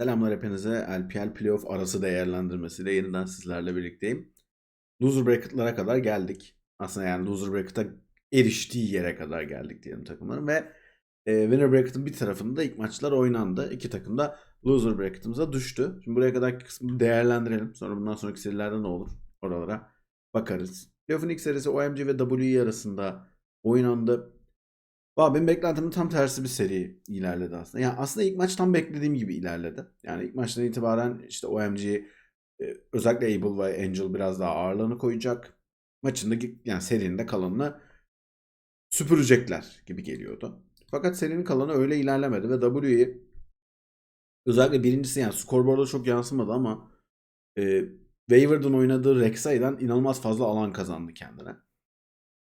Selamlar hepinize. LPL Playoff arası değerlendirmesiyle yeniden sizlerle birlikteyim. Loser Bracket'lara kadar geldik. Aslında yani Loser Bracket'a eriştiği yere kadar geldik diyelim takımların ve e, Winner Bracket'ın bir tarafında ilk maçlar oynandı. İki takım da Loser Bracket'ımıza düştü. Şimdi buraya kadarki kısmını değerlendirelim. Sonra bundan sonraki serilerde ne olur? Oralara bakarız. Playoff'un ilk serisi OMG ve WE arasında oynandı. Valla benim beklentimin tam tersi bir seri ilerledi aslında. Yani aslında ilk maç tam beklediğim gibi ilerledi. Yani ilk maçtan itibaren işte OMG e, özellikle Able ve Angel biraz daha ağırlığını koyacak. Maçında yani serinin de kalanını süpürecekler gibi geliyordu. Fakat serinin kalanı öyle ilerlemedi ve WE özellikle birincisi yani skorboarda çok yansımadı ama e, Wayward'ın oynadığı Rek'Sai'den inanılmaz fazla alan kazandı kendine.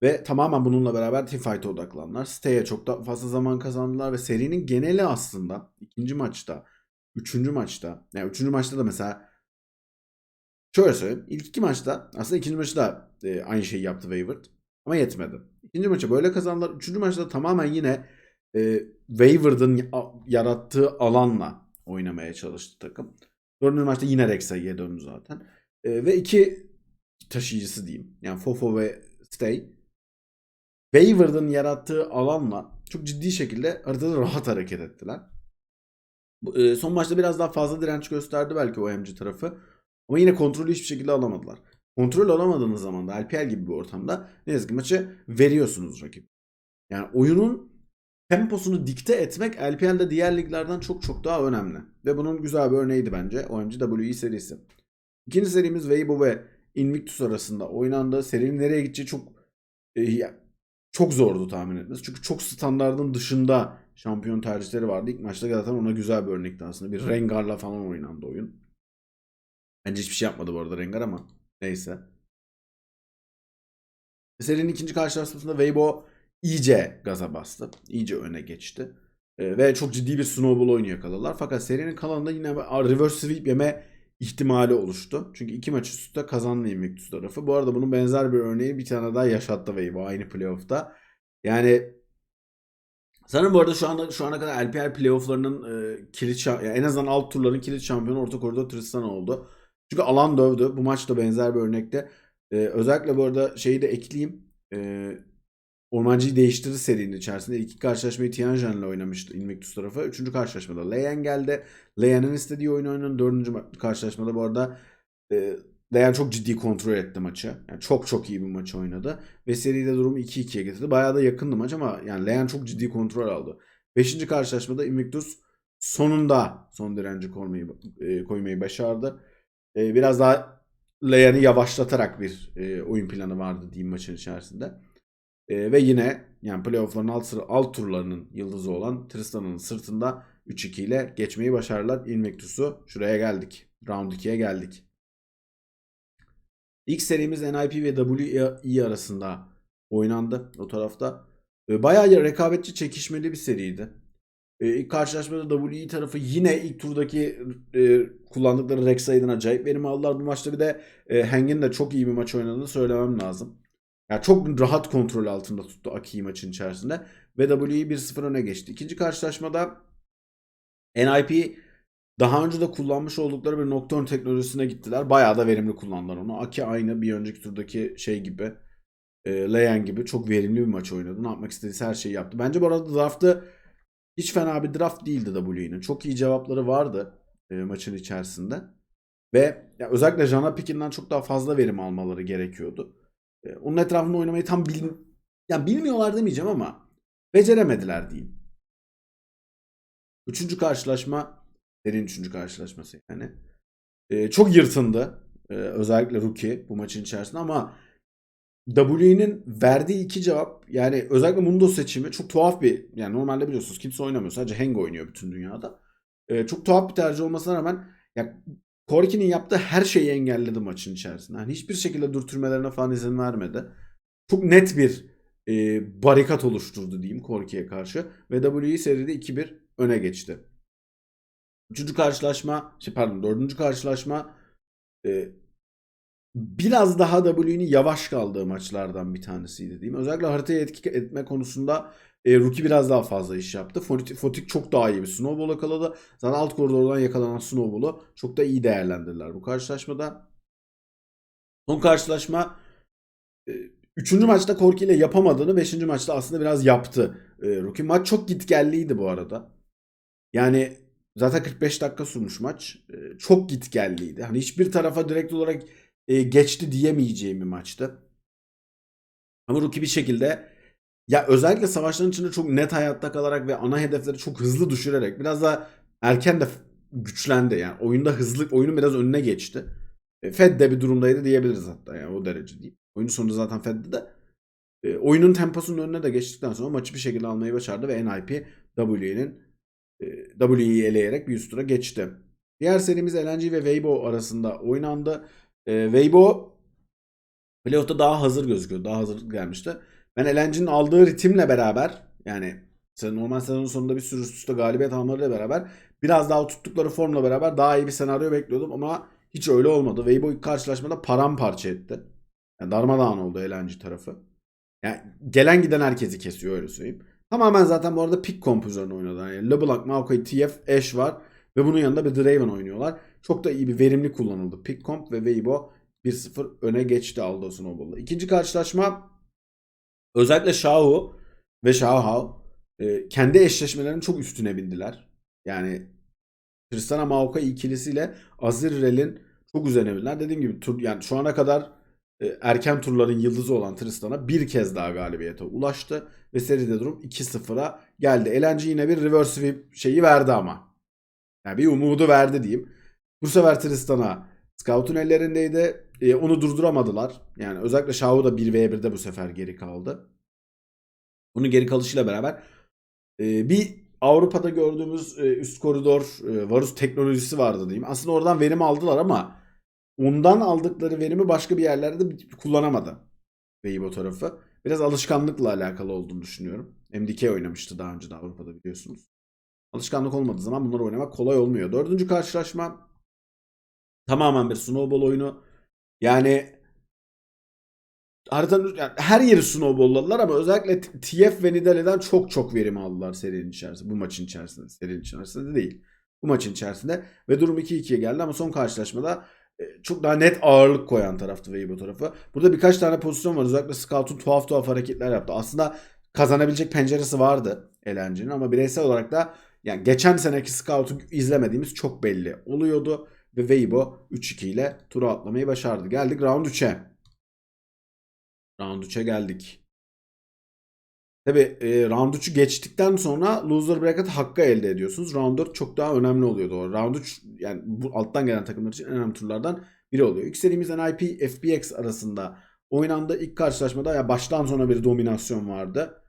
Ve tamamen bununla beraber teamfight'a odaklandılar. Stay'e çok da fazla zaman kazandılar ve serinin geneli aslında ikinci maçta, üçüncü maçta, yani üçüncü maçta da mesela şöyle söyleyeyim. İlk iki maçta aslında ikinci maçta da e, aynı şeyi yaptı Wayward. Ama yetmedi. İkinci maçı böyle kazandılar. Üçüncü maçta tamamen yine e, Wayward'ın yarattığı alanla oynamaya çalıştı takım. Dördüncü maçta yine Rek'Sai'ye döndü zaten. E, ve iki taşıyıcısı diyeyim. Yani Fofo ve Stay Wayward'ın yarattığı alanla çok ciddi şekilde haritada rahat hareket ettiler. E, son maçta biraz daha fazla direnç gösterdi belki OMG tarafı. Ama yine kontrolü hiçbir şekilde alamadılar. Kontrol alamadığınız zaman da LPL gibi bir ortamda ne yazık ki maçı veriyorsunuz rakip. Yani oyunun temposunu dikte etmek LPL'de diğer liglerden çok çok daha önemli. Ve bunun güzel bir örneğiydi bence OMG WE serisi. İkinci serimiz Weibo ve Invictus arasında oynandı. Serinin nereye gideceği çok e, çok zordu tahmin etmesi. Çünkü çok standardın dışında şampiyon tercihleri vardı. İlk maçta zaten ona güzel bir örnekti aslında. Bir Rengar'la falan oynandı oyun. Bence hiçbir şey yapmadı bu arada Rengar ama neyse. Serinin ikinci karşılaşmasında Weibo iyice gaza bastı. İyice öne geçti. Ee, ve çok ciddi bir snowball oyunu yakaladılar. Fakat serinin kalanında yine reverse sweep yeme ihtimali oluştu. Çünkü iki maç üst üste kazandı Invictus tarafı. Bu arada bunun benzer bir örneği bir tane daha yaşattı Weibo aynı playoff'ta. Yani sanırım bu arada şu anda şu ana kadar LPL playoff'larının e, kilit yani en azından alt turların kilit şampiyonu orta koridor Tristan oldu. Çünkü alan dövdü. Bu maç da benzer bir örnekte. E, özellikle bu arada şeyi de ekleyeyim. E, Ormancı'yı değiştirdi serinin içerisinde. İki karşılaşmayı Tianjin ile oynamıştı Invictus tarafı. Üçüncü karşılaşmada Leyen geldi. Leyen'in istediği oyunu oynadı. Dördüncü karşılaşmada bu arada e, Leyen çok ciddi kontrol etti maçı. Yani çok çok iyi bir maç oynadı. Ve seride durumu 2-2'ye getirdi. Bayağı da yakındı maç ama yani Leyen çok ciddi kontrol aldı. Beşinci karşılaşmada Invictus sonunda son direnci koymayı, e, koymayı başardı. E, biraz daha Leyen'i yavaşlatarak bir e, oyun planı vardı diyeyim maçın içerisinde. E, ve yine yani playoff'ların alt, alt turlarının yıldızı olan Tristan'ın sırtında 3-2 ile geçmeyi başardılar. Invictus'u şuraya geldik. Round 2'ye geldik. İlk serimiz NIP ve WE arasında oynandı o tarafta. Bayağı rekabetçi çekişmeli bir seriydi. E, ilk karşılaşmada WE tarafı yine ilk turdaki e, kullandıkları Rek'Sai'den acayip verim aldılar. Bu maçta bir de e, Hang'in de çok iyi bir maç oynadığını söylemem lazım. Yani çok rahat kontrol altında tuttu Aki maçın içerisinde. Ve WE 1-0 öne geçti. İkinci karşılaşmada NIP daha önce de kullanmış oldukları bir Nocturne teknolojisine gittiler. Bayağı da verimli kullandılar onu. Aki aynı bir önceki turdaki şey gibi. E, Leyen gibi çok verimli bir maç oynadı. Ne yapmak istediyse her şeyi yaptı. Bence bu arada draftı hiç fena bir draft değildi WE'nin. Çok iyi cevapları vardı e, maçın içerisinde. Ve ya özellikle Jana Pikin'den çok daha fazla verim almaları gerekiyordu. E, onun etrafında oynamayı tam bil, yani bilmiyorlar demeyeceğim ama beceremediler diyeyim. Üçüncü karşılaşma serinin üçüncü karşılaşması yani. E, çok yırtındı. E, özellikle Rookie bu maçın içerisinde ama W'nin verdiği iki cevap yani özellikle Mundo seçimi çok tuhaf bir yani normalde biliyorsunuz kimse oynamıyor sadece Hang oynuyor bütün dünyada. E, çok tuhaf bir tercih olmasına rağmen yani Korki'nin yaptığı her şeyi engelledi maçın içerisinde. Yani hiçbir şekilde dürtürmelerine falan izin vermedi. Çok net bir e, barikat oluşturdu diyeyim Korki'ye karşı. Ve WE seride 2-1 öne geçti. Üçüncü karşılaşma, şey pardon dördüncü karşılaşma e, biraz daha WE'nin yavaş kaldığı maçlardan bir tanesiydi diyeyim. Özellikle haritaya etki etme konusunda E, Rookie biraz daha fazla iş yaptı. Fotik, Fotik çok daha iyi bir snowball yakaladı. Zaten alt koridordan yakalanan snowball'u çok da iyi değerlendirdiler bu karşılaşmada. Son karşılaşma e, Üçüncü maçta Korki ile yapamadığını beşinci maçta aslında biraz yaptı. E, Rookie maç çok gitgelliydi bu arada. Yani zaten 45 dakika sürmüş maç. E, çok gitgelliydi. Hani hiçbir tarafa direkt olarak e, geçti diyemeyeceğim bir maçtı. Ama Rookie bir şekilde ya özellikle savaşların içinde çok net hayatta kalarak ve ana hedefleri çok hızlı düşürerek biraz da erken de güçlendi. Yani oyunda hızlı oyunun biraz önüne geçti. E, Fed de bir durumdaydı diyebiliriz hatta yani o derece değil. Oyunun sonunda zaten Fed'de de e, oyunun temposunun önüne de geçtikten sonra maçı bir şekilde almayı başardı ve NIP WE'nin e, WE'yi eleyerek bir üst tura geçti. Diğer serimiz LNG ve Weibo arasında oynandı. E, Weibo playoff'ta daha hazır gözüküyor. Daha hazır gelmişti. Ben LNG'nin aldığı ritimle beraber yani normal sezonun sonunda bir sürü üst üste galibiyet almalarıyla beraber biraz daha tuttukları formla beraber daha iyi bir senaryo bekliyordum ama hiç öyle olmadı. Weibo ilk karşılaşmada paramparça etti. Yani darmadağın oldu LNG tarafı. Yani gelen giden herkesi kesiyor öyle söyleyeyim. Tamamen zaten bu arada pick comp üzerine oynadılar. Yani LeBlanc, Maokai, TF, Ash var. Ve bunun yanında bir Draven oynuyorlar. Çok da iyi bir verimli kullanıldı. Pick comp ve Weibo 1-0 öne geçti aldı Snowball'la. İkinci karşılaşma özellikle Shao ve Shao e, kendi eşleşmelerinin çok üstüne bindiler. Yani Tristana Maokai ikilisiyle Azirrel'in çok üzerine bindiler. Dediğim gibi tur, yani şu ana kadar e, erken turların yıldızı olan Tristan'a bir kez daha galibiyete ulaştı. Ve seride durum 2-0'a geldi. Elenci yine bir reverse sweep şeyi verdi ama. Yani bir umudu verdi diyeyim. Bu sefer Tristan'a Scout'un ellerindeydi. E, onu durduramadılar. Yani özellikle Shao da 1v1'de bu sefer geri kaldı. Bunun geri kalışıyla beraber e, bir Avrupa'da gördüğümüz e, üst koridor e, Varus teknolojisi vardı diyeyim. Aslında oradan verim aldılar ama ondan aldıkları verimi başka bir yerlerde kullanamadı Weibo tarafı. Biraz alışkanlıkla alakalı olduğunu düşünüyorum. MDK oynamıştı daha önce de Avrupa'da biliyorsunuz. Alışkanlık olmadığı zaman bunları oynamak kolay olmuyor. Dördüncü karşılaşma tamamen bir snowball oyunu. Yani haritanın yani her yeri snowball'ladılar ama özellikle TF ve Nidalee'den çok çok verim aldılar serinin içerisinde. Bu maçın içerisinde. Serinin içerisinde değil. Bu maçın içerisinde. Ve durum 2-2'ye geldi ama son karşılaşmada çok daha net ağırlık koyan taraftı Weibo tarafı. Burada birkaç tane pozisyon var. Özellikle Scout'un tuhaf tuhaf hareketler yaptı. Aslında kazanabilecek penceresi vardı eğlencenin ama bireysel olarak da yani geçen seneki Scout'u izlemediğimiz çok belli oluyordu. Ve Weibo 3-2 ile turu atlamayı başardı. Geldik round 3'e. Round 3'e geldik. Tabi e, round 3'ü geçtikten sonra loser bracket hakkı elde ediyorsunuz. Round 4 çok daha önemli oluyordu. O. Round 3 yani bu alttan gelen takımlar için en önemli turlardan biri oluyor. İlk serimiz NIP FPX arasında oynandı. İlk karşılaşmada ya baştan sona bir dominasyon vardı.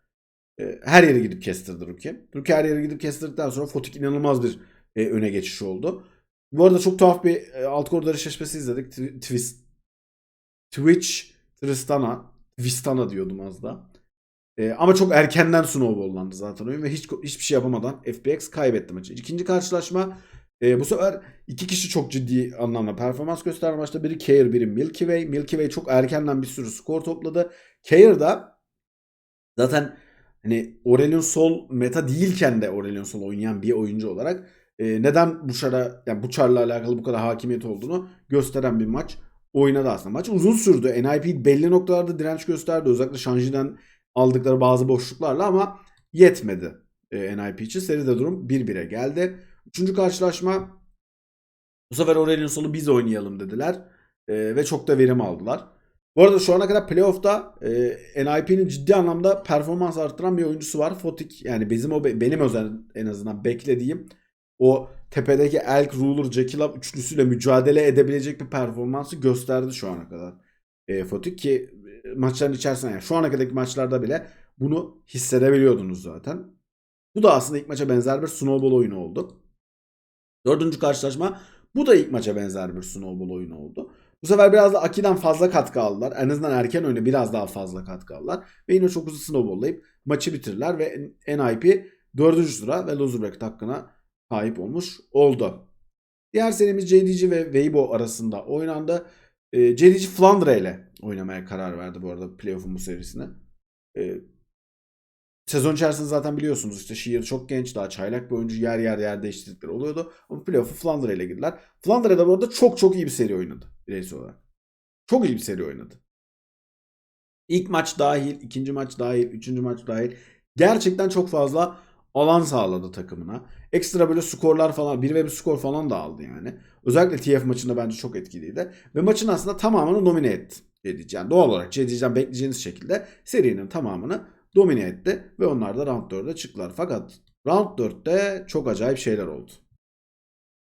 E, her yere gidip kestirdi Rookie. Rookie her yere gidip kestirdikten sonra Fotik inanılmaz bir e, öne geçiş oldu. Bu arada çok tuhaf bir e, alt koridor eşleşmesi izledik. Twist, Twitch, Tristana, Twistana diyordum az da. E, ama çok erkenden snowballlandı zaten oyun ve hiç hiçbir şey yapamadan FPX kaybetti maçı. İkinci karşılaşma e, bu sefer iki kişi çok ciddi anlamda performans gösterdi maçta. Biri Care, biri Milky Way. Milky Way çok erkenden bir sürü skor topladı. Care da zaten hani Aurelion Sol meta değilken de Aurelion Sol oynayan bir oyuncu olarak e, neden bu çara yani bu çarla alakalı bu kadar hakimiyet olduğunu gösteren bir maç oynadı aslında. Maç uzun sürdü. NIP belli noktalarda direnç gösterdi. Özellikle Shanji'den aldıkları bazı boşluklarla ama yetmedi e, NIP için. Seride durum 1-1'e geldi. Üçüncü karşılaşma bu sefer Aurelion Sol'u biz oynayalım dediler. E, ve çok da verim aldılar. Bu arada şu ana kadar playoff'ta e, NIP'nin ciddi anlamda performans arttıran bir oyuncusu var. Fotik yani bizim o benim özel en azından beklediğim o tepedeki Elk, Ruler, Jekyll üçlüsüyle mücadele edebilecek bir performansı gösterdi şu ana kadar. E, Fotik ki maçların içerisinde yani şu ana kadarki maçlarda bile bunu hissedebiliyordunuz zaten. Bu da aslında ilk maça benzer bir snowball oyunu oldu. Dördüncü karşılaşma bu da ilk maça benzer bir snowball oyunu oldu. Bu sefer biraz da Aki'den fazla katkı aldılar. En azından erken oyuna biraz daha fazla katkı aldılar. Ve yine çok hızlı snowballlayıp maçı bitirirler. Ve NIP dördüncü sıra ve loser bracket hakkına sahip olmuş oldu. Diğer serimiz JDG ve Weibo arasında oynandı. E, JDG Flandre ile oynamaya karar verdi bu arada playoff'un bu serisine. E, sezon içerisinde zaten biliyorsunuz işte Shear çok genç daha çaylak bir oyuncu yer yer yer değiştirdikleri oluyordu. Ama playoff'u Flandre ile girdiler. Flandre da bu arada çok çok iyi bir seri oynadı bireysel olarak. Çok iyi bir seri oynadı. İlk maç dahil, ikinci maç dahil, üçüncü maç dahil. Gerçekten çok fazla alan sağladı takımına. Ekstra böyle skorlar falan, bir ve bir skor falan da aldı yani. Özellikle TF maçında bence çok etkiliydi. Ve maçın aslında tamamını domine etti. Edici. Yani doğal olarak Cedic'den bekleyeceğiniz şekilde serinin tamamını domine etti. Ve onlar da round 4'e çıktılar. Fakat round 4'te çok acayip şeyler oldu.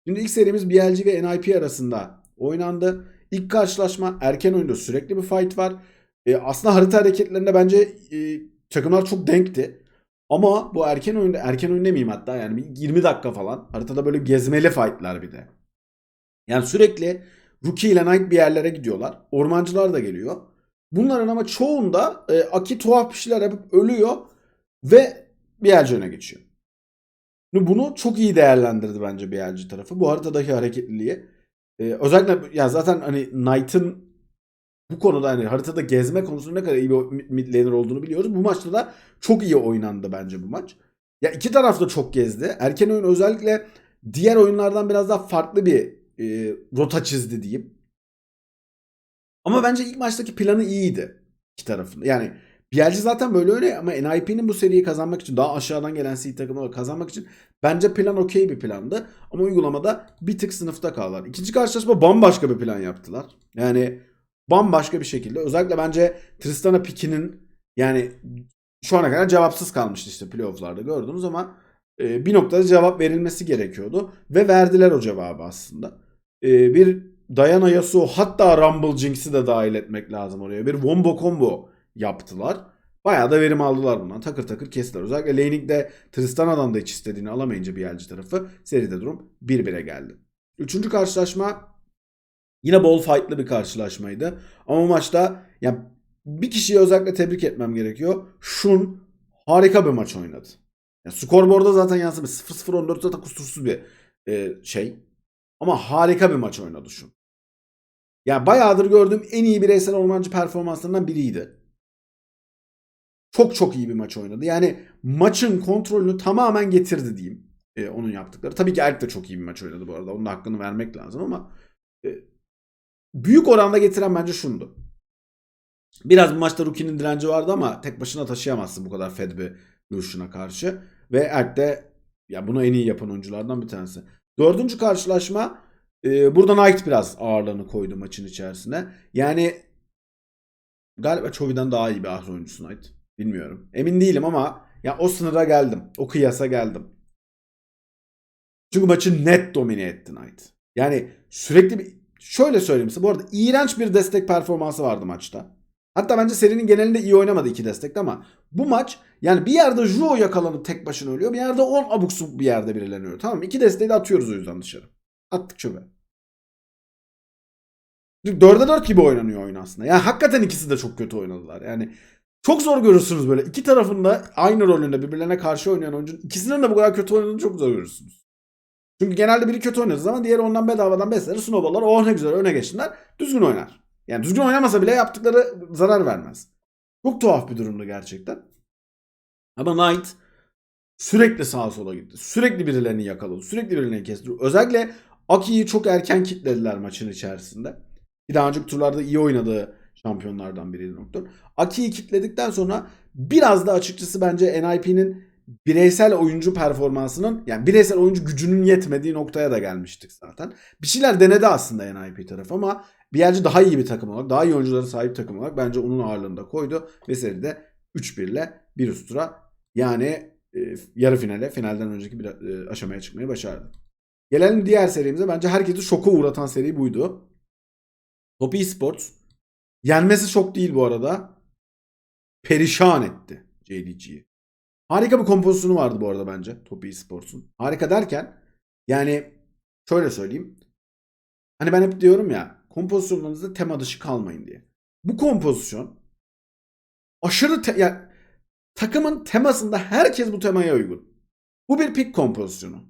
Şimdi ilk serimiz BLG ve NIP arasında oynandı. İlk karşılaşma erken oyunda sürekli bir fight var. E, aslında harita hareketlerinde bence e, takımlar çok denkti. Ama bu erken oyunda erken oyun demeyeyim hatta yani bir 20 dakika falan haritada böyle gezmeli fightlar bir de. Yani sürekli Rookie ile Knight bir yerlere gidiyorlar. Ormancılar da geliyor. Bunların ama çoğunda e, Aki tuhaf bir şeyler yapıp ölüyor ve BLG öne geçiyor. Bunu çok iyi değerlendirdi bence BLG tarafı. Bu haritadaki hareketliliği. E, özellikle ya zaten hani Knight'ın bu konuda hani haritada gezme konusunda ne kadar iyi bir mid olduğunu biliyoruz. Bu maçta da çok iyi oynandı bence bu maç. Ya iki taraf da çok gezdi. Erken oyun özellikle diğer oyunlardan biraz daha farklı bir e, rota çizdi diyeyim. Ama bence ilk maçtaki planı iyiydi iki tarafın. Yani BLG zaten böyle öyle ama NIP'nin bu seriyi kazanmak için daha aşağıdan gelen seed takımları kazanmak için bence plan okey bir plandı. Ama uygulamada bir tık sınıfta kaldılar. İkinci karşılaşma bambaşka bir plan yaptılar. Yani bambaşka bir şekilde. Özellikle bence Tristana Piki'nin yani şu ana kadar cevapsız kalmıştı işte playofflarda gördünüz ama e, bir noktada cevap verilmesi gerekiyordu. Ve verdiler o cevabı aslında. E, bir Diana Yasuo hatta Rumble Jinx'i de dahil etmek lazım oraya. Bir wombo combo yaptılar. Bayağı da verim aldılar bundan. Takır takır kestiler. Özellikle laning'de Tristana'dan da hiç istediğini alamayınca bir elci tarafı seride durum 1-1'e geldi. Üçüncü karşılaşma yine bol fight'lı bir karşılaşmaydı. Ama maçta yani bir kişiyi özellikle tebrik etmem gerekiyor. Şun harika bir maç oynadı. Yani skorboard'a zaten yansımış. 0-0-14 zaten kusursuz bir e, şey. Ama harika bir maç oynadı Şun. Yani bayağıdır gördüğüm en iyi bireysel ormancı performanslarından biriydi. Çok çok iyi bir maç oynadı. Yani maçın kontrolünü tamamen getirdi diyeyim. E, onun yaptıkları. Tabii ki Erk de çok iyi bir maç oynadı bu arada. Onun hakkını vermek lazım ama e, büyük oranda getiren bence şundu. Biraz bu maçta Rookie'nin direnci vardı ama tek başına taşıyamazsın bu kadar Fed bir karşı. Ve Erk de ya bunu en iyi yapan oyunculardan bir tanesi. Dördüncü karşılaşma e, burada Knight biraz ağırlığını koydu maçın içerisine. Yani galiba Chovy'den daha iyi bir ahri oyuncusu Knight. Bilmiyorum. Emin değilim ama ya o sınıra geldim. O kıyasa geldim. Çünkü maçı net domine etti Knight. Yani sürekli bir şöyle söyleyeyim size. Bu arada iğrenç bir destek performansı vardı maçta. Hatta bence serinin genelinde iyi oynamadı iki destek ama bu maç yani bir yerde Juo yakalanıp tek başına ölüyor. Bir yerde 10 abuk bir yerde birileri ölüyor. Tamam? İki desteği de atıyoruz o yüzden dışarı. Attık çöpe. 4'e 4 gibi oynanıyor oyun aslında. Yani hakikaten ikisi de çok kötü oynadılar. Yani çok zor görürsünüz böyle. İki tarafında aynı rolünde birbirlerine karşı oynayan oyuncunun ikisinin de bu kadar kötü oynadığını çok zor görürsünüz. Çünkü genelde biri kötü oynadığı zaman diğeri ondan bedavadan besler. Snowball'lar oh ne güzel öne geçtiler. Düzgün oynar. Yani düzgün oynamasa bile yaptıkları zarar vermez. Çok tuhaf bir durumdu gerçekten. Ama Knight sürekli sağa sola gitti. Sürekli birilerini yakaladı. Sürekli birilerini kesti. Özellikle Aki'yi çok erken kitlediler maçın içerisinde. Bir daha önceki turlarda iyi oynadığı şampiyonlardan biriydi Nocturne. Aki'yi kitledikten sonra biraz da açıkçası bence NIP'nin bireysel oyuncu performansının yani bireysel oyuncu gücünün yetmediği noktaya da gelmiştik zaten. Bir şeyler denedi aslında NIP tarafı ama bir yerci daha iyi bir takım olarak, daha iyi oyunculara sahip takım olarak bence onun ağırlığında koydu ve seride 3-1 ile bir üst tura yani e, yarı finale, finalden önceki bir e, aşamaya çıkmayı başardı. Gelelim diğer serimize. Bence herkesi şoka uğratan seri buydu. Top Esports yenmesi çok değil bu arada. Perişan etti JDG'yi. Harika bir kompozisyonu vardı bu arada bence Top Esports'un. Harika derken yani şöyle söyleyeyim. Hani ben hep diyorum ya kompozisyonlarınızda tema dışı kalmayın diye. Bu kompozisyon aşırı te- yani takımın temasında herkes bu temaya uygun. Bu bir pik kompozisyonu.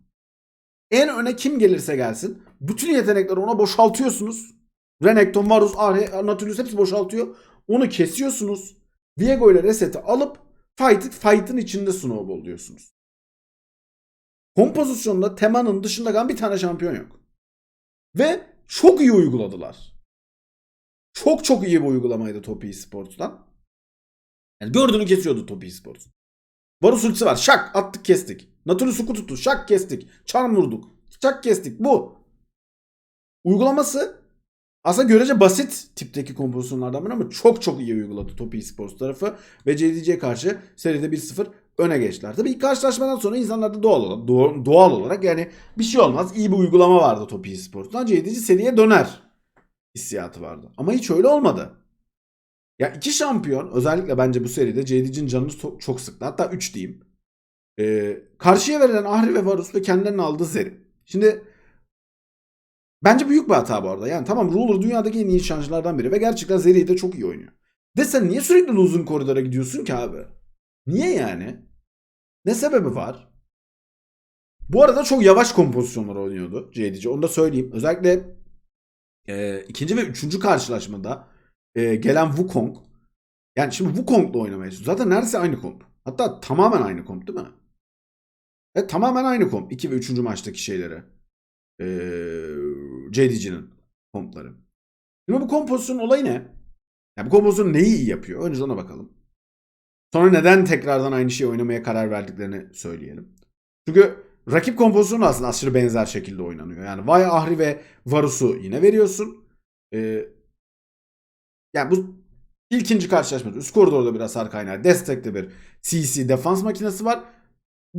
En öne kim gelirse gelsin bütün yetenekleri ona boşaltıyorsunuz. Renekton, Varus, Ahri, Nautilus hepsi boşaltıyor. Onu kesiyorsunuz. Viego ile reseti alıp fight, fight'ın içinde snowball diyorsunuz. Kompozisyonda temanın dışında kalan bir tane şampiyon yok. Ve çok iyi uyguladılar. Çok çok iyi bir uygulamaydı Top Esports'tan. Yani gördüğünü kesiyordu Top Esports. Varus ultisi var. Şak attık kestik. Natulus'u tuttu. Şak kestik. Charm vurduk. Şak kestik. Bu. Uygulaması aslında görece basit tipteki kompozisyonlardan biri ama çok çok iyi uyguladı Top Esports tarafı. Ve JDC'ye karşı seride 1-0 öne geçtiler. Tabii ilk karşılaşmadan sonra insanlar da doğal olarak, doğal, olarak yani bir şey olmaz. İyi bir uygulama vardı Top Esports'tan. JDC seriye döner hissiyatı vardı. Ama hiç öyle olmadı. Ya iki şampiyon özellikle bence bu seride JDC'nin canını çok sıktı. Hatta 3 diyeyim. Ee, karşıya verilen Ahri ve Varus ve kendilerinin aldığı Zeri. Şimdi bence büyük bir hata bu arada. Yani tamam Ruler dünyadaki en iyi nişancılardan biri ve gerçekten Zeri'yi de çok iyi oynuyor. De sen niye sürekli uzun koridora gidiyorsun ki abi? Niye yani? Ne sebebi var? Bu arada çok yavaş kompozisyonlar oynuyordu JDC. Onu da söyleyeyim. Özellikle e, ikinci ve üçüncü karşılaşmada e, gelen Wukong. Yani şimdi Wukong'la oynamaya çalışıyor. Zaten neredeyse aynı komp. Hatta tamamen aynı komp değil mi? Evet tamamen aynı komp. 2 ve 3. maçtaki şeyleri. E, JDC'nin kompları. Şimdi bu kompozisyon olayı ne? Yani bu kompozisyon neyi iyi yapıyor? Önce ona bakalım. Sonra neden tekrardan aynı şeyi oynamaya karar verdiklerini söyleyelim. Çünkü rakip kompozisyonu aslında aşırı benzer şekilde oynanıyor. Yani Vay Ahri ve Varus'u yine veriyorsun. Ee, yani bu ikinci karşılaşmada üst koridorda biraz hasar. Destekte bir CC defans makinesi var.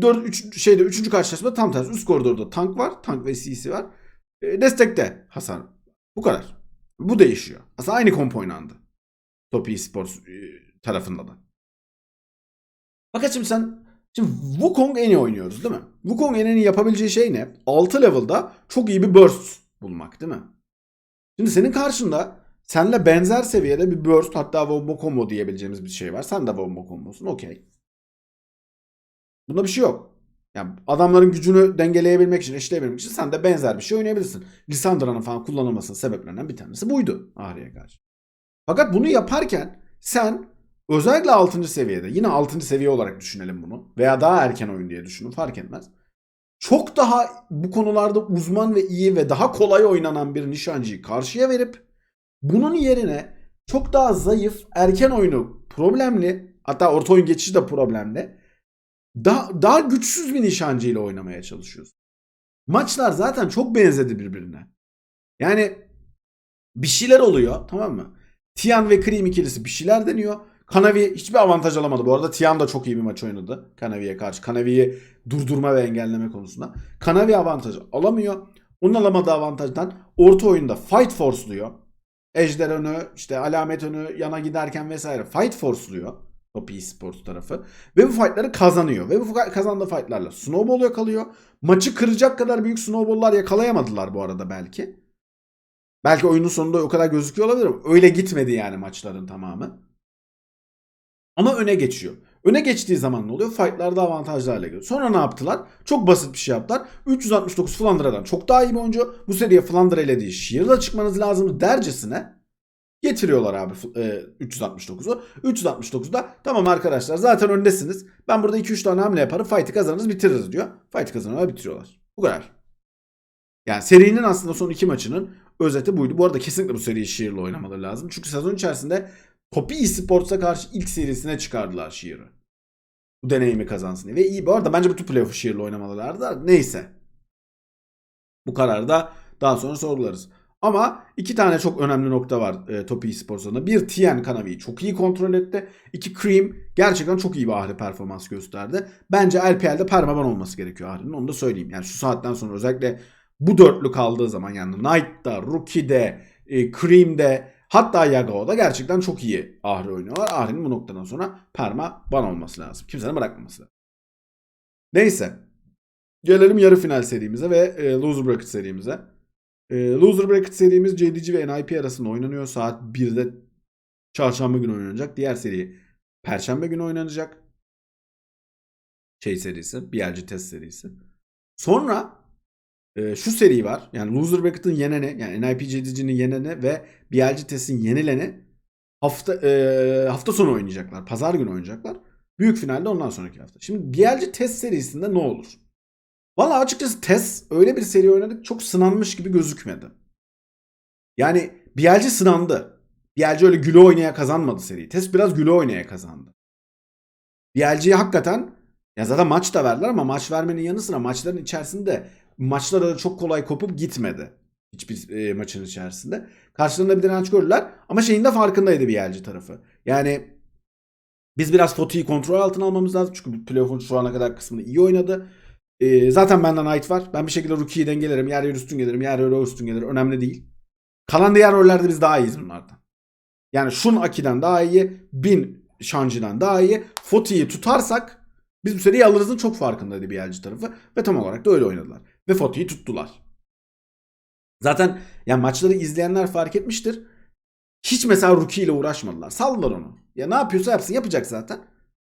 4 3 şeyde üçüncü karşılaşmada tam tersi üst koridorda tank var. Tank ve CC var. Ee, destekte hasar. Bu kadar. Bu değişiyor. Aslında aynı komp oynandı. Top Esports e, tarafında da. Fakat şimdi sen şimdi Wukong en iyi oynuyoruz değil mi? Wukong en iyi yapabileceği şey ne? 6 level'da çok iyi bir burst bulmak değil mi? Şimdi senin karşında senle benzer seviyede bir burst hatta wombo combo diyebileceğimiz bir şey var. Sen de wombo combosun okey. Bunda bir şey yok. Yani adamların gücünü dengeleyebilmek için, eşitleyebilmek için sen de benzer bir şey oynayabilirsin. Lissandra'nın falan kullanılmasının sebeplerinden bir tanesi buydu Ahri'ye karşı. Fakat bunu yaparken sen özellikle 6. seviyede yine 6. seviye olarak düşünelim bunu veya daha erken oyun diye düşünün fark etmez. Çok daha bu konularda uzman ve iyi ve daha kolay oynanan bir nişancıyı karşıya verip bunun yerine çok daha zayıf erken oyunu problemli hatta orta oyun geçişi de problemli daha, daha güçsüz bir nişancıyla oynamaya çalışıyorsun. Maçlar zaten çok benzedi birbirine. Yani bir şeyler oluyor tamam mı? Tian ve Cream ikilisi bir şeyler deniyor. Kanavi hiçbir avantaj alamadı. Bu arada Tian da çok iyi bir maç oynadı Kanavi'ye karşı. Kanavi'yi durdurma ve engelleme konusunda. Kanavi avantaj alamıyor. Onun alamadığı avantajdan orta oyunda fight force'luyor. Ejder önü, işte alamet önü yana giderken vesaire fight force'luyor. Top Esports tarafı. Ve bu fightları kazanıyor. Ve bu kazandığı fightlarla snowball yakalıyor. Maçı kıracak kadar büyük snowball'lar yakalayamadılar bu arada belki. Belki oyunun sonunda o kadar gözüküyor olabilir öyle gitmedi yani maçların tamamı. Ama öne geçiyor. Öne geçtiği zaman ne oluyor? Fight'larda avantajlarla geliyor. Sonra ne yaptılar? Çok basit bir şey yaptılar. 369 Flandra'dan çok daha iyi bir oyuncu. Bu seriye Flandra ile değil Shear'la çıkmanız lazım dercesine getiriyorlar abi e, 369'u. 369'da tamam arkadaşlar zaten öndesiniz. Ben burada 2-3 tane hamle yaparım. Fight'ı kazanırız bitiririz diyor. Fight'ı kazanıyorlar bitiriyorlar. Bu kadar. Yani serinin aslında son iki maçının özeti buydu. Bu arada kesinlikle bu seriyi Shear'la oynamaları lazım. Çünkü sezon içerisinde Poppy Esports'a karşı ilk serisine çıkardılar Shear'ı. Bu deneyimi kazansın diye. Ve iyi bu arada bence bütün playoff'u Shear'la oynamalılardı. da Neyse. Bu kararı da daha sonra sorgularız. Ama iki tane çok önemli nokta var e, Top Esports'da. Bir Tien Kanavi'yi çok iyi kontrol etti. İki Cream gerçekten çok iyi bir ahri performans gösterdi. Bence LPL'de permaban olması gerekiyor Ahri'nin. Onu da söyleyeyim. Yani şu saatten sonra özellikle bu dörtlü kaldığı zaman yani Knight'da, Rookie'de, e, Cream'de hatta Yagao'da gerçekten çok iyi Ahri oynuyorlar. Ahri'nin bu noktadan sonra perma ban olması lazım. Kimsenin bırakmaması lazım. Neyse. Gelelim yarı final serimize ve e, Loser Bracket serimize. E, Loser Bracket serimiz JDG ve NIP arasında oynanıyor. Saat 1'de çarşamba günü oynanacak. Diğer seri perşembe günü oynanacak. Şey serisi. BLG test serisi. Sonra e, şu seri var. Yani Loser Bracket'ın yeneni yani NIP JDG'nin yeneni ve BLG test'in yenileni hafta e, hafta sonu oynayacaklar. Pazar günü oynayacaklar. Büyük finalde ondan sonraki hafta. Şimdi BLG test serisinde ne olur? Valla açıkçası test öyle bir seri oynadık çok sınanmış gibi gözükmedi. Yani BLG sınandı. BLG öyle güle oynaya kazanmadı seriyi. Test biraz güle oynaya kazandı. BLG'ye hakikaten ya zaten maç da verdiler ama maç vermenin yanı sıra maçların içerisinde maçlar öyle çok kolay kopup gitmedi. Hiçbir e, maçın içerisinde. Karşılarında bir direnç gördüler ama şeyin de farkındaydı BLG tarafı. Yani biz biraz Foti'yi kontrol altına almamız lazım. Çünkü playoff'un şu ana kadar kısmını iyi oynadı. Ee, zaten benden Knight var. Ben bir şekilde Rookie'yi dengelerim. Yer yer üstün gelirim. Yer yer üstün gelir. Önemli değil. Kalan diğer rollerde biz daha iyiyiz bunlardan. Yani Shun Aki'den daha iyi. Bin Shanji'den daha iyi. Foti'yi tutarsak biz bu seriyi alırızın çok farkındaydı BLG tarafı. Ve tam olarak da öyle oynadılar. Ve Foti'yi tuttular. Zaten yani maçları izleyenler fark etmiştir. Hiç mesela Rookie ile uğraşmadılar. Saldılar onu. Ya ne yapıyorsa yapsın. Yapacak zaten.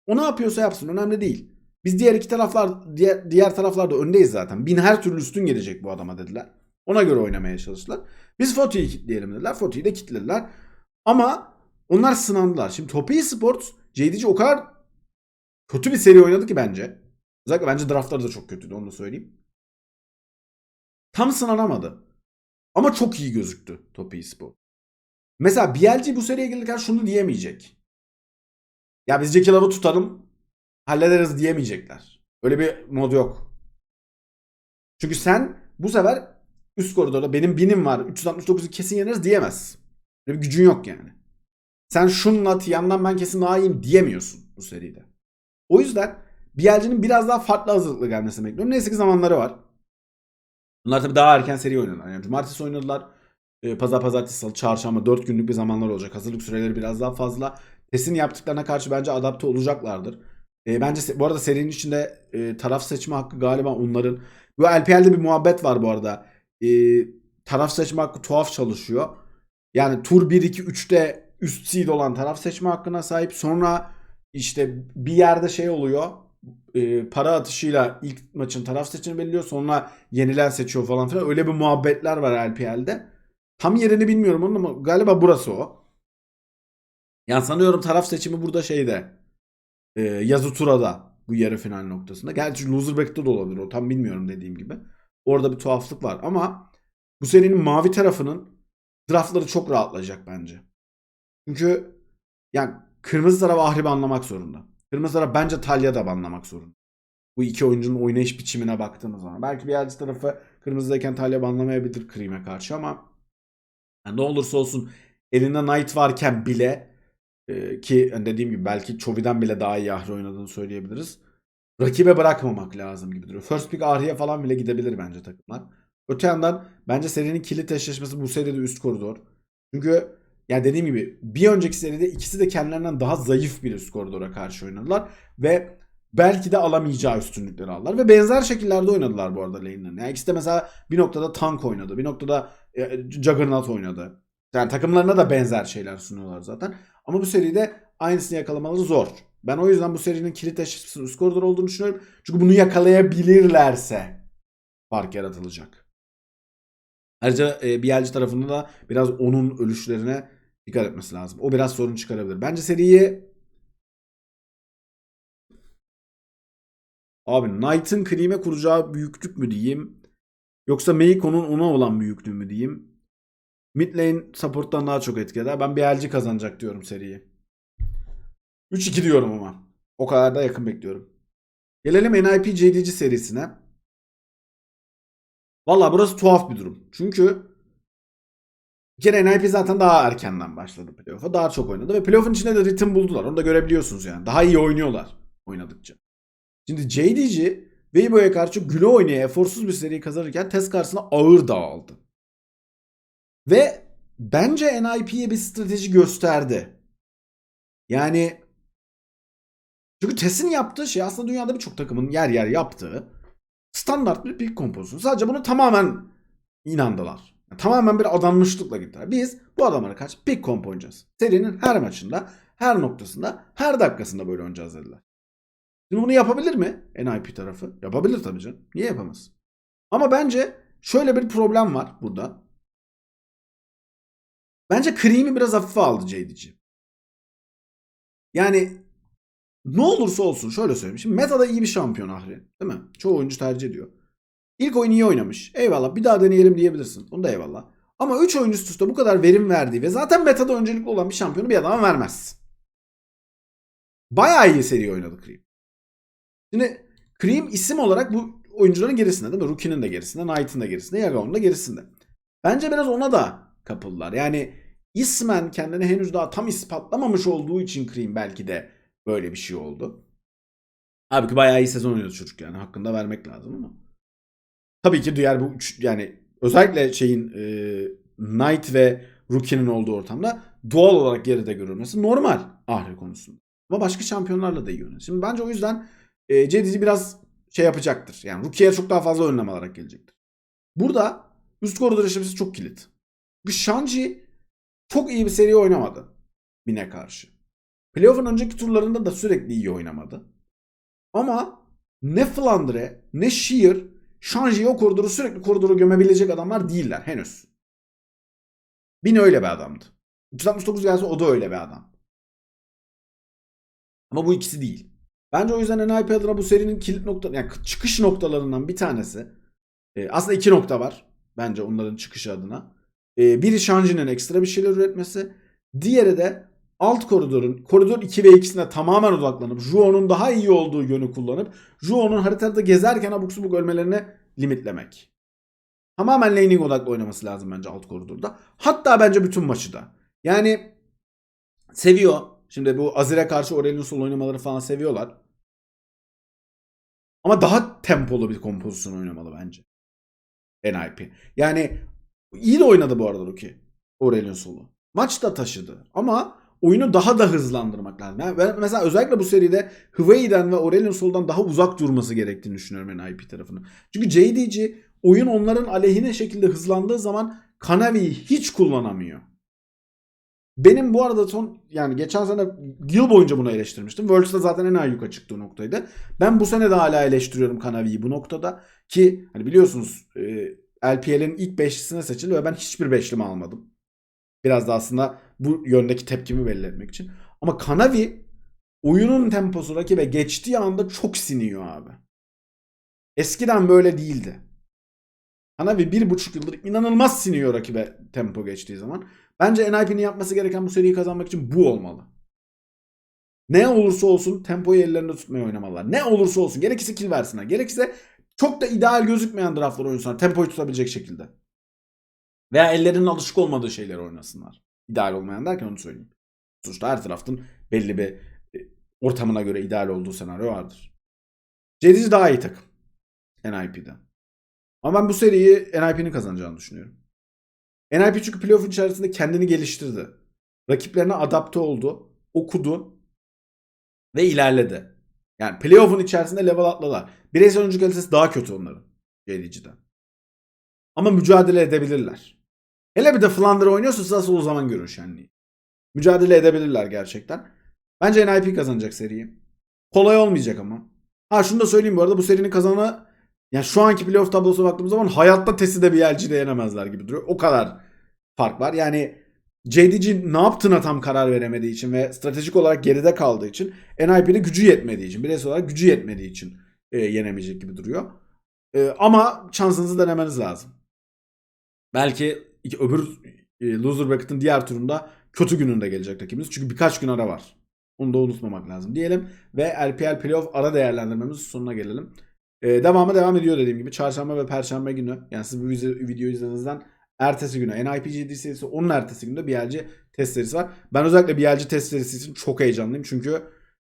O ne yapıyorsa yapsın. Önemli değil. Biz diğer iki taraflar diğer, diğer taraflarda öndeyiz zaten. Bin her türlü üstün gelecek bu adama dediler. Ona göre oynamaya çalıştılar. Biz Foti'yi kitleyelim dediler. Foti'yi de kitlediler. Ama onlar sınandılar. Şimdi Topi Sports JDC o kadar kötü bir seri oynadı ki bence. Özellikle bence draftları da çok kötüydü onu da söyleyeyim. Tam sınanamadı. Ama çok iyi gözüktü Topi Sport. Mesela BLG bu seriye gelirken şunu diyemeyecek. Ya biz Jackie tutalım hallederiz diyemeyecekler. Öyle bir mod yok. Çünkü sen bu sefer üst koridorda benim binim var 369'u kesin yeneriz diyemez. Böyle bir gücün yok yani. Sen şunla yandan ben kesin daha iyiyim diyemiyorsun bu seride. O yüzden BLG'nin biraz daha farklı hazırlıklı gelmesini bekliyorum. Neyse ki zamanları var. Bunlar tabii daha erken seri oynadılar. Yani cumartesi oynadılar. Ee, Pazar, pazartesi, salı, çarşamba 4 günlük bir zamanlar olacak. Hazırlık süreleri biraz daha fazla. Test'in yaptıklarına karşı bence adapte olacaklardır. E, bence bu arada serinin içinde e, taraf seçme hakkı galiba onların. Bu LPL'de bir muhabbet var bu arada. E, taraf seçme hakkı tuhaf çalışıyor. Yani tur 1, 2, 3'te üst seed olan taraf seçme hakkına sahip. Sonra işte bir yerde şey oluyor. E, para atışıyla ilk maçın taraf seçimi belirliyor. Sonra yenilen seçiyor falan filan. Öyle bir muhabbetler var LPL'de. Tam yerini bilmiyorum onun ama galiba burası o. Yani sanıyorum taraf seçimi burada şeyde. E, yazı turada bu yarı final noktasında. Gerçi loser bracket'te de olabilir o tam bilmiyorum dediğim gibi. Orada bir tuhaflık var ama bu serinin mavi tarafının draftları çok rahatlayacak bence. Çünkü yani kırmızı taraf Ahribi anlamak zorunda. Kırmızı taraf bence Talya da anlamak zorunda. Bu iki oyuncunun oynayış biçimine baktığımız zaman. Belki bir yerci tarafı kırmızıdayken Talya anlamayabilir Cream'e karşı ama yani ne olursa olsun elinde Knight varken bile ee, ki hani dediğim gibi belki Chovi'den bile daha iyi Ahri oynadığını söyleyebiliriz. Rakibe bırakmamak lazım gibi duruyor. First pick Ahri'ye falan bile gidebilir bence takımlar. Öte yandan bence serinin kilit eşleşmesi bu seride üst koridor. Çünkü ya dediğim gibi bir önceki seride ikisi de kendilerinden daha zayıf bir üst koridora karşı oynadılar. Ve belki de alamayacağı üstünlükleri aldılar. Ve benzer şekillerde oynadılar bu arada lane'lerini. Yani ikisi de mesela bir noktada tank oynadı. Bir noktada e, Juggernaut oynadı. Yani takımlarına da benzer şeyler sunuyorlar zaten. Ama bu seride aynısını yakalamaları zor. Ben o yüzden bu serinin kilit eşleşmesinin üst koridor olduğunu düşünüyorum. Çünkü bunu yakalayabilirlerse fark yaratılacak. Ayrıca e, BLG tarafında da biraz onun ölüşlerine dikkat etmesi lazım. O biraz sorun çıkarabilir. Bence seriyi Abi Knight'ın Cream'e kuracağı büyüklük mü diyeyim? Yoksa Meiko'nun ona olan büyüklüğü mü diyeyim? Mid support'tan daha çok etki eder. Ben BLG kazanacak diyorum seriyi. 3-2 diyorum ama. O kadar da yakın bekliyorum. Gelelim NIP JDG serisine. Valla burası tuhaf bir durum. Çünkü bir kere NIP zaten daha erkenden başladı playoff'a. Daha çok oynadı ve playoff'un içinde de ritim buldular. Onu da görebiliyorsunuz yani. Daha iyi oynuyorlar oynadıkça. Şimdi JDG Weibo'ya karşı güle oynaya eforsuz bir seriyi kazanırken test karşısında ağır dağıldı. Ve bence NIP'ye bir strateji gösterdi. Yani çünkü TES'in yaptığı şey aslında dünyada birçok takımın yer yer yaptığı standart bir pick kompozisyonu. Sadece bunu tamamen inandılar. Yani tamamen bir adanmışlıkla gittiler. Biz bu adamlara karşı pick komp oynayacağız. Serinin her maçında, her noktasında, her dakikasında böyle oynayacağız dediler. Şimdi bunu yapabilir mi NIP tarafı? Yapabilir tabii canım. Niye yapamaz? Ama bence şöyle bir problem var burada. Bence Cream'i biraz hafife aldı JDG. Yani ne olursa olsun şöyle söyleyeyim. Şimdi metada iyi bir şampiyon Ahri. Değil mi? Çoğu oyuncu tercih ediyor. İlk oyun iyi oynamış. Eyvallah bir daha deneyelim diyebilirsin. Onu da eyvallah. Ama 3 oyuncu üst üste bu kadar verim verdiği ve zaten metada öncelikli olan bir şampiyonu bir adama vermez. Bayağı iyi seri oynadı Cream. Şimdi Cream isim olarak bu oyuncuların gerisinde değil mi? Rookie'nin de gerisinde, Knight'ın da gerisinde, Yagao'nun da gerisinde. Bence biraz ona da kapıldılar. Yani ismen kendini henüz daha tam ispatlamamış olduğu için Cream belki de böyle bir şey oldu. Halbuki bayağı iyi sezon oynadı çocuk yani. Hakkında vermek lazım ama. Tabii ki diğer bu üç yani özellikle şeyin e, Knight ve Rookie'nin olduğu ortamda doğal olarak geride görülmesi normal Ahri konusunda. Ama başka şampiyonlarla da iyi oynadı. Şimdi bence o yüzden e, JDG biraz şey yapacaktır. Yani Rookie'ye çok daha fazla önlem alarak gelecektir. Burada üst koridor eşleşmesi çok kilit. Bu Shanji çok iyi bir seri oynamadı. Bine karşı. Playoff'un önceki turlarında da sürekli iyi oynamadı. Ama ne Flandre ne Sheer Shanji'yi o koridoru sürekli koridoru gömebilecek adamlar değiller henüz. Bin öyle bir adamdı. 369 gelse o da öyle bir adam. Ama bu ikisi değil. Bence o yüzden NIP adına bu serinin kilit nokta yani çıkış noktalarından bir tanesi. e, aslında iki nokta var. Bence onların çıkışı adına. E, biri Shanji'nin ekstra bir şeyler üretmesi. Diğeri de alt koridorun koridor 2 ve 2'sine tamamen odaklanıp Juo'nun daha iyi olduğu yönü kullanıp Juo'nun haritada gezerken abuk subuk ölmelerini limitlemek. Tamamen laning odaklı oynaması lazım bence alt koridorda. Hatta bence bütün maçı da. Yani seviyor. Şimdi bu Azir'e karşı Aurelion Sol oynamaları falan seviyorlar. Ama daha tempolu bir kompozisyon oynamalı bence. NIP. Yani iyi de oynadı bu arada Ruki. Aurelion Sol'u. Maç da taşıdı. Ama oyunu daha da hızlandırmak lazım. Yani ben mesela özellikle bu seride Hway'den ve Aurelion Sol'dan daha uzak durması gerektiğini düşünüyorum NIP tarafını. Çünkü JDG oyun onların aleyhine şekilde hızlandığı zaman Kanavi'yi hiç kullanamıyor. Benim bu arada son yani geçen sene yıl boyunca bunu eleştirmiştim. Worlds'da zaten en ayyuka çıktığı noktaydı. Ben bu sene de hala eleştiriyorum Kanavi'yi bu noktada. Ki hani biliyorsunuz e, LPL'in ilk beşlisine seçildi ve ben hiçbir beşlimi almadım. Biraz da aslında bu yöndeki tepkimi belli etmek için. Ama Kanavi oyunun temposu rakibe geçtiği anda çok siniyor abi. Eskiden böyle değildi. Kanavi bir buçuk yıldır inanılmaz siniyor rakibe tempo geçtiği zaman. Bence NIP'nin yapması gereken bu seriyi kazanmak için bu olmalı. Ne olursa olsun tempoyu ellerinde tutmaya oynamalılar. Ne olursa olsun. Gerekirse kill versinler. Gerekirse çok da ideal gözükmeyen draftlar oynasınlar. Tempoyu tutabilecek şekilde. Veya ellerinin alışık olmadığı şeyleri oynasınlar. İdeal olmayan derken onu söyleyeyim. Sonuçta her tarafın belli bir e, ortamına göre ideal olduğu senaryo vardır. Jediz daha iyi takım. NIP'den. Ama ben bu seriyi NIP'nin kazanacağını düşünüyorum. NIP çünkü playoff'un içerisinde kendini geliştirdi. Rakiplerine adapte oldu. Okudu. Ve ilerledi. Yani playoff'un içerisinde level atladılar. Bireysel oyuncu kalitesi daha kötü onların. JDG'den. Ama mücadele edebilirler. Hele bir de Flandre oynuyorsa nasıl o zaman görün şenliği. Mücadele edebilirler gerçekten. Bence NIP kazanacak seriyi. Kolay olmayacak ama. Ha şunu da söyleyeyim bu arada bu serinin kazananı yani şu anki playoff tablosuna baktığımız zaman hayatta Tesi de bir elci de yenemezler gibi duruyor. O kadar fark var. Yani JDG ne yaptığına tam karar veremediği için ve stratejik olarak geride kaldığı için NIP'de gücü yetmediği için, bireysel olarak gücü yetmediği için e, yenemeyecek gibi duruyor. E, ama şansınızı denemeniz lazım. Belki öbür e, loser bracket'ın diğer turunda kötü gününde gelecek rakibiniz. Çünkü birkaç gün ara var. Onu da unutmamak lazım diyelim. Ve LPL playoff ara değerlendirmemizin sonuna gelelim. Ee, devamı devam ediyor dediğim gibi. Çarşamba ve perşembe günü. Yani siz bu videoyu izlediğinizden ertesi günü NIPGD serisi onun ertesi günde BLC test serisi var. Ben özellikle BLC test serisi için çok heyecanlıyım. Çünkü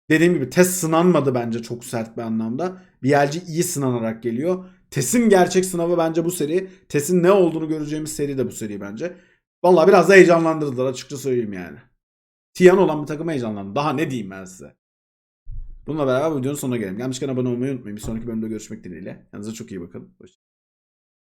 dediğim gibi test sınanmadı bence çok sert bir anlamda. BLC iyi sınanarak geliyor. TES'in gerçek sınavı bence bu seri. TES'in ne olduğunu göreceğimiz seri de bu seri bence. Vallahi biraz da heyecanlandırdılar açıkça söyleyeyim yani. Tiyan olan bir takım heyecanlandı. Daha ne diyeyim ben size. Bununla beraber videonun sonuna gelelim. Gelmişken abone olmayı unutmayın. Bir sonraki bölümde görüşmek dileğiyle. Kendinize çok iyi bakın. Hoşçakalın.